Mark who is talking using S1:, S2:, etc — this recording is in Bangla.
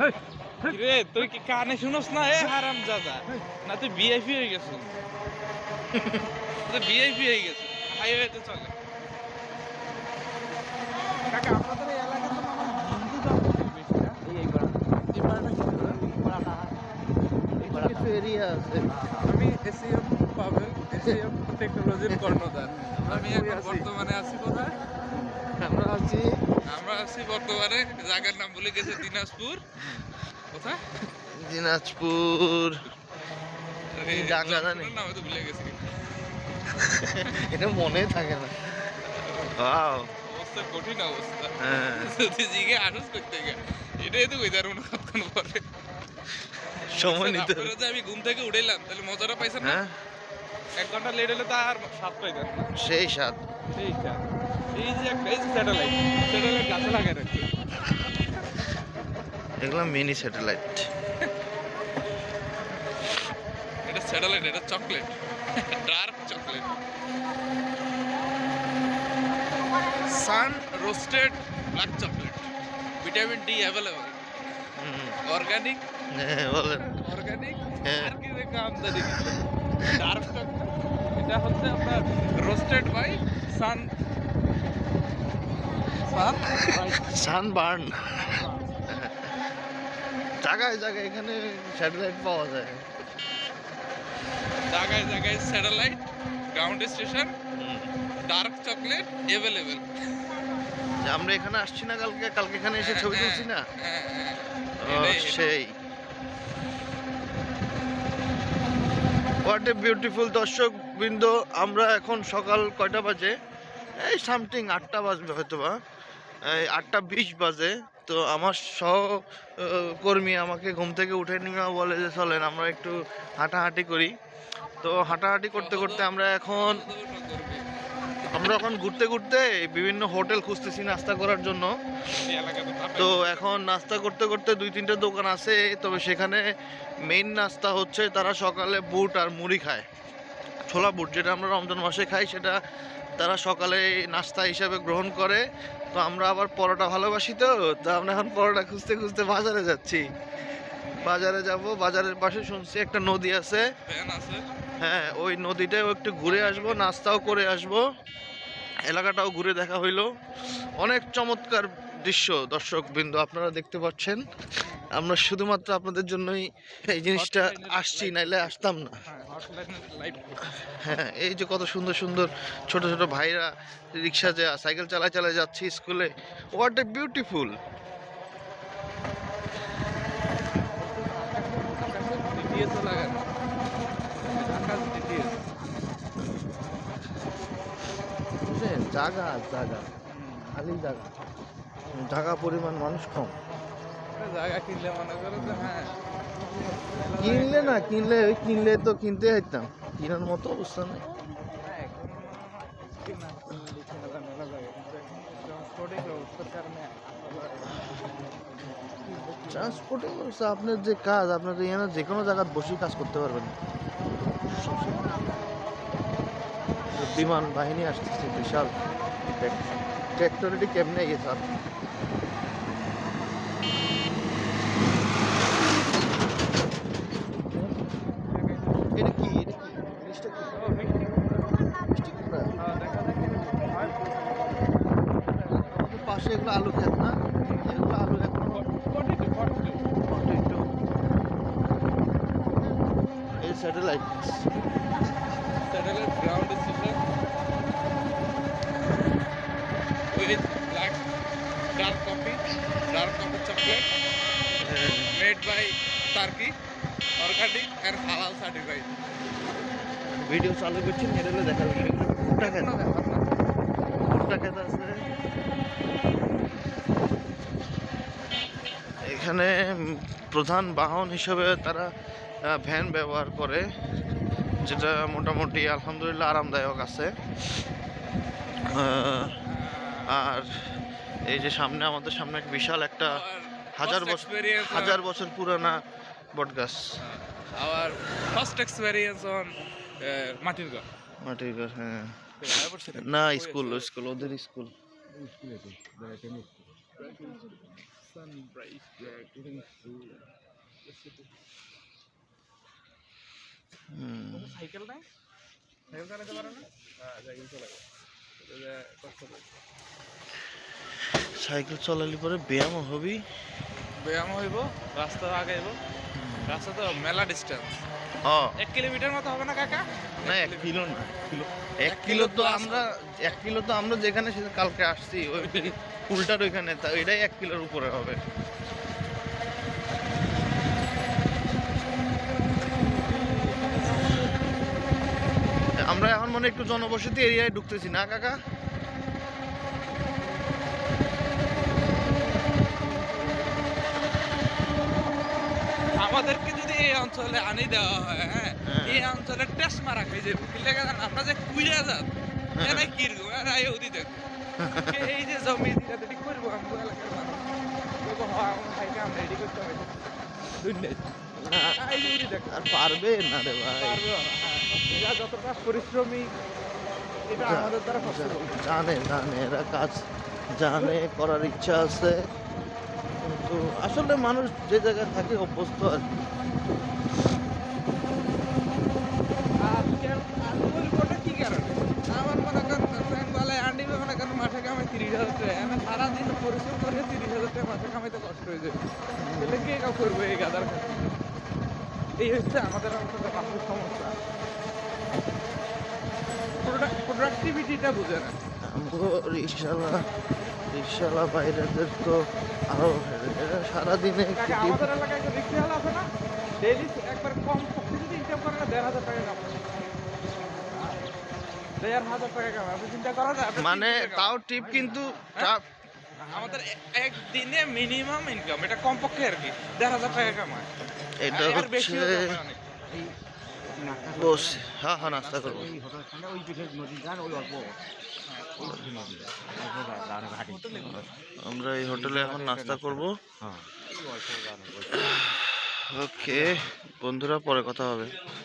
S1: রে তুই কি কানে শুনস না? এ হারাম জাদা। না তুই ভিআইপি হয়ে গেছিস। তুই ভিআইপি হয়ে গেছিস। হাইওয়েতে চলে। কাকা আপনাদের তো আমার হিন্দু জনগোষ্ঠী বেশি না? এই পাড়াটা কি? বলে?
S2: কিছু এরিয়া আছে।
S1: আমি এসিএম পাবেল এসিএম টেকনোলজির কর্ণধার। আমি এখন। বর্তমানে আছি কোথায়?
S2: আমরা আছি
S1: আছি বর্তমানে। জায়গার নাম বলে গেছে দিনাজপুর। কোথায়?
S2: দিনাজপুর।
S1: নাম হয়তো ভুলে গেছি।
S2: এটা মনে থাকে না। ওয়াও
S1: অবস্থা কঠিন অবস্থা।
S2: হ্যাঁ।
S1: যদি জিগে করতে এটাই তো কইতার মনে কতক্ষণ পরে
S2: সময় নিতে
S1: আমি ঘুম থেকে উঠেলাম তাহলে মজাটা পাইছেন না?
S2: হ্যাঁ।
S1: এক ঘণ্টা লেট হলে তো আর সাত পাইতেন
S2: সেই স্বাদ
S1: সেই স্যার এই যে একটা এই যে স্যাটেলাইট স্যাটেলাইট গাছে লাগাই রাখছে
S2: এগুলো মিনি স্যাটেলাইট
S1: এটা স্যাটেলাইট এটা chocolate dark chocolate sun roasted black chocolate vitamin D available organic
S2: বলেন।
S1: অর্গানিক। আর কি আমদানি। ডার্ক হচ্ছে আপনার roasted by sun sun
S2: sunburn জায়গায় জায়গায় এখানে স্যাটেলাইট পাওয়া যায়।
S1: জায়গায় জায়গায় satellite ground station dark chocolate available
S2: আমরা এখানে আসছি না কালকে কালকে এখানে এসে ছবি তুলছি না?
S1: হ্যাঁ হ্যাঁ।
S2: সেই। হোয়াট এ বিউটিফুল দর্শক বৃন্দ আমরা এখন সকাল কয়টা বাজে? এই সামথিং আটটা বাজবে হয়তো বা এই আটটা বিশ বাজে। তো আমার সহ আহ, কর্মী আমাকে ঘুম থেকে উঠে নিয়ে বলে যে চলেন আমরা একটু হাঁটাহাঁটি করি। তো হাঁটাহাঁটি করতে করতে আমরা এখন আমরা এখন ঘুরতে ঘুরতে বিভিন্ন হোটেল খুঁজতেছি নাস্তা করার জন্য। তো এখন নাস্তা করতে করতে দুই তিনটে দোকান আছে তবে সেখানে মেইন নাস্তা হচ্ছে তারা সকালে বুট আর মুড়ি খায়। ছোলা বুট যেটা আমরা রমজান মাসে খাই সেটা তারা সকালে নাস্তা হিসাবে গ্রহণ করে। তো আমরা আবার পরোটা ভালোবাসি তো তো আমরা এখন পরোটা খুঁজতে খুঁজতে বাজারে যাচ্ছি। বাজারে যাব বাজারের পাশে শুনছি একটা নদী আছে। হ্যাঁ ওই নদীটাও একটু ঘুরে আসব নাস্তাও করে আসব। এলাকাটাও ঘুরে দেখা হইল। অনেক চমৎকার দৃশ্য দর্শক বিন্দু আপনারা দেখতে পাচ্ছেন। আমরা শুধুমাত্র আপনাদের জন্যই এই জিনিসটা আসছি নাইলে আসতাম না।
S1: হ্যাঁ
S2: এই যে কত সুন্দর সুন্দর ছোট ছোট ভাইরা রিক্সা যা, সাইকেল চালায় চালায় যাচ্ছে স্কুলে। হোয়াট এ বিউটিফুল জায়গা জায়গা খালি জায়গা জায়গা পরিমাণ মানুষ কম।
S1: কিনলে মনে
S2: কিনলে না কিনলে কিনলে তো কিনতে হইতাম কিনার মতো অবস্থা নেই।
S1: হ্যাঁ, এখন কিনা কিনলে কিনা মেলা জায়গা কিন্তু এখন ট্রান্সপোর্টিং ব্যবস্থার কারণে
S2: ট্রান্সপোর্টিং ব্যবস্থা আপনার যে কাজ আপনার এখানে যে কোনো জায়গায় বসেই কাজ করতে পারবেন। বিমান বাহিনী আসতেছে বিশাল। ট্র্যাক্টরিটি কেমনে গেছে আর এটা কি এটা কি জিনিসটা কি মিষ্টি কুমড়া আমাদের পাশে এগুলো আলু খেত, না? এগুলো আলু পটেটো এই satellite
S1: satellite ground station with black dark coffee dark coffee chocolate made by Turkey organic and halal certified
S2: video চালু করছি মেরেলে দেখা যাবে ভুট্টা খেত ভুট্টা খেত আছে? এখানে প্রধান বাহন হিসেবে তারা ভ্যান ব্যবহার করে যেটা মোটামুটি আলহামদুলিল্লাহ আরামদায়ক আছে। আহ, আর এই যে সামনে আমাদের সামনে এক বিশাল একটা হাজার বছর হাজার বছর পুরানা বটগাছ
S1: আওয়ার ফার্স্ট এক্সপেরিয়েন্স অন মাটির ঘর।
S2: মাটির গাছ হ্যাঁ। না স্কুল স্কুল ওদের স্কুল।
S1: Sunrise Dragon Zoo.
S2: হুম,
S1: তোমার সাইকেল নাই সাইকেল চালাতে পারো না হ্যাঁ সাইকেল চালাবো কষ্ট
S2: সাইকেল চলালি পরে ব্যায়াম হবি।
S1: ব্যায়াম হইব রাস্তা আগাইব। রাস্তা তো মেলা ডিস্টেন্স
S2: ও
S1: এক কিলোমিটার মতো হবে না কাকা?
S2: না এক কিলো না। কিলো এক কিলো তো আমরা এক কিলো তো আমরা যেখানে সেটা কালকে আসছি ওই উল্টার ওইখানে এটাই এক কিলোর উপরে হবে। আমরা এখন মনে একটু জনবসতি এরিয়ায় ঢুকতেছি না কাকা?
S1: আমাদেরকে যদি এই অঞ্চলে আনি দেওয়া হয় হ্যাঁ
S2: হ্যাঁ।
S1: এই অঞ্চলে টেস্ট মারা খাই জানেন আমরা যে কুইরা যাত
S2: হ্যাঁ।
S1: এরাই কীরকম এরা ইহুদি দেখো এই যে জমি করব।
S2: না, রে ভাই।
S1: এরা যতটা
S2: জানে এরা কাজ জানে করার ইচ্ছা আছে আসলে মানুষ যে জায়গায় থাকে অভ্যস্ত আর কি।
S1: আর কেন- আর বলব ওটা কি কারণে? আমার মনে করেন বেলায় আন্ডি মনে করেন মাঠে কামাই তিরিশ আমি সারাদিন পরিশ্রম করে তিরিশ হাজার টাকা মাঠে কামাইতে কষ্ট হয়ে যাবে। তাহলে কে কাউ করবে এই গাদার এই হচ্ছে আমাদের অঞ্চলে মানুষের সমস্যা। প্রোডাক্টিভিটিটা বুঝে না।
S2: আমগো রিক্সাওয়ালা রিক্সাওয়ালা বাইরেদের তো আরও সারাদিনে
S1: আমাদের এলাকায় রিক্সাওয়ালা আছে না? ডেইলি একবার কম যদি ইনকাম করে না দেড় হাজার টাকা কামায় আপনি চিন্তা করা যায় আপনি
S2: মানে তাও টিপ কিন্তু
S1: হ্যাঁ? আমাদের একদিনে মিনিমাম ইনকাম এটা কমপক্ষে আর কি দেড় হাজার টাকা কামায়।
S2: এটা হচ্ছে বস হ্যাঁ হ্যাঁ নাস্তা করব। আমরা এই হোটেলে এখন নাস্তা করব।
S3: হ্যাঁ।
S2: ওকে বন্ধুরা পরে কথা হবে।